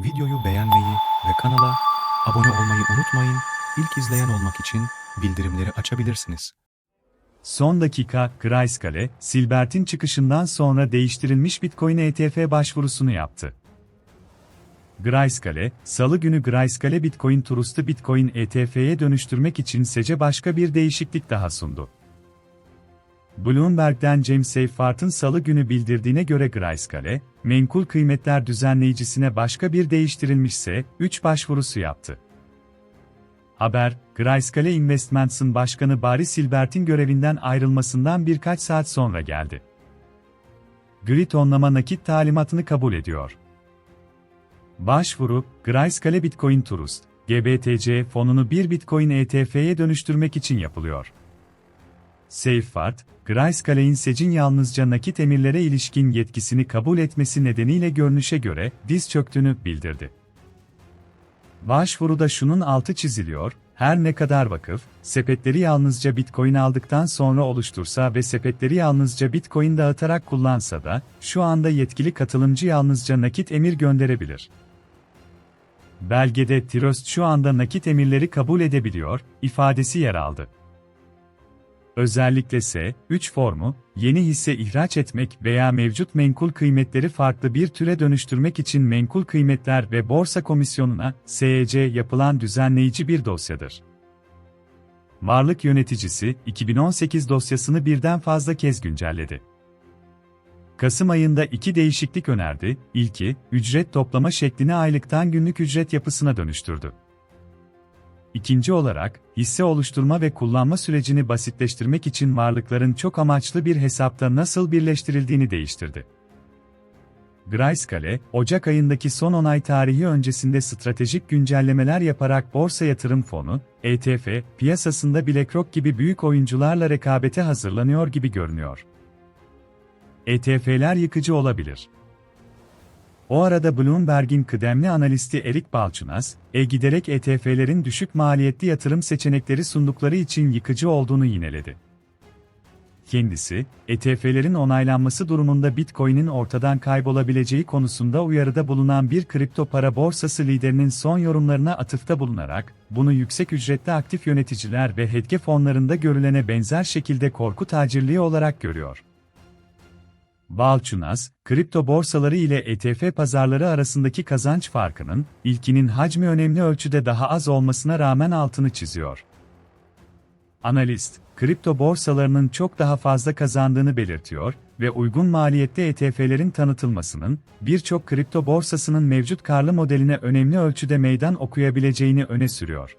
Videoyu beğenmeyi ve kanala abone olmayı unutmayın. İlk izleyen olmak için bildirimleri açabilirsiniz. Son dakika, Grayscale, Silbert'in çıkışından sonra değiştirilmiş Bitcoin ETF başvurusunu yaptı. Grayscale, Salı günü Grayscale Bitcoin Trust'u Bitcoin ETF'ye dönüştürmek için SEC'e başka bir değişiklik daha sundu. Bloomberg'den James Seyfart'ın salı günü bildirdiğine göre Grayscale, menkul kıymetler düzenleyicisine başka bir değiştirilmişse, 3 başvurusu yaptı. Haber, Grayscale Investments'ın başkanı Barry Silbert'in görevinden ayrılmasından birkaç saat sonra geldi. Grid onlama nakit talimatını kabul ediyor. Başvuru, Grayscale Bitcoin Trust, GBTC fonunu bir Bitcoin ETF'ye dönüştürmek için yapılıyor. Seyfart, Grayscale'in SEC'in yalnızca nakit emirlere ilişkin yetkisini kabul etmesi nedeniyle görünüşe göre diz çöktüğünü bildirdi. Başvuruda şunun altı çiziliyor, her ne kadar vakıf, sepetleri yalnızca Bitcoin aldıktan sonra oluştursa ve sepetleri yalnızca Bitcoin dağıtarak kullansa da, şu anda yetkili katılımcı yalnızca nakit emir gönderebilir. Belgede Trust şu anda nakit emirleri kabul edebiliyor, ifadesi yer aldı. Özellikle S3 formu, yeni hisse ihraç etmek veya mevcut menkul kıymetleri farklı bir türe dönüştürmek için Menkul Kıymetler ve Borsa Komisyonu'na SEC yapılan düzenleyici bir dosyadır. Varlık yöneticisi 2018 dosyasını birden fazla kez güncelledi. Kasım ayında iki değişiklik önerdi. İlki, ücret toplama şeklini aylıktan günlük ücret yapısına dönüştürdü. İkinci olarak, hisse oluşturma ve kullanma sürecini basitleştirmek için varlıkların çok amaçlı bir hesapta nasıl birleştirildiğini değiştirdi. Grayscale, Ocak ayındaki son onay tarihi öncesinde stratejik güncellemeler yaparak borsa yatırım fonu, ETF, piyasasında BlackRock gibi büyük oyuncularla rekabete hazırlanıyor gibi görünüyor. ETF'ler yıkıcı olabilir. O arada Bloomberg'in kıdemli analisti Erik Balchunas, e giderek ETF'lerin düşük maliyetli yatırım seçenekleri sundukları için yıkıcı olduğunu yineledi. Kendisi, ETF'lerin onaylanması durumunda Bitcoin'in ortadan kaybolabileceği konusunda uyarıda bulunan bir kripto para borsası liderinin son yorumlarına atıfta bulunarak, bunu yüksek ücretli aktif yöneticiler ve hedge fonlarında görülene benzer şekilde korku tacirliği olarak görüyor. Balchunas, kripto borsaları ile ETF pazarları arasındaki kazanç farkının, ilkinin hacmi önemli ölçüde daha az olmasına rağmen altını çiziyor. Analist, kripto borsalarının çok daha fazla kazandığını belirtiyor ve uygun maliyette ETF'lerin tanıtılmasının, birçok kripto borsasının mevcut karlı modeline önemli ölçüde meydan okuyabileceğini öne sürüyor.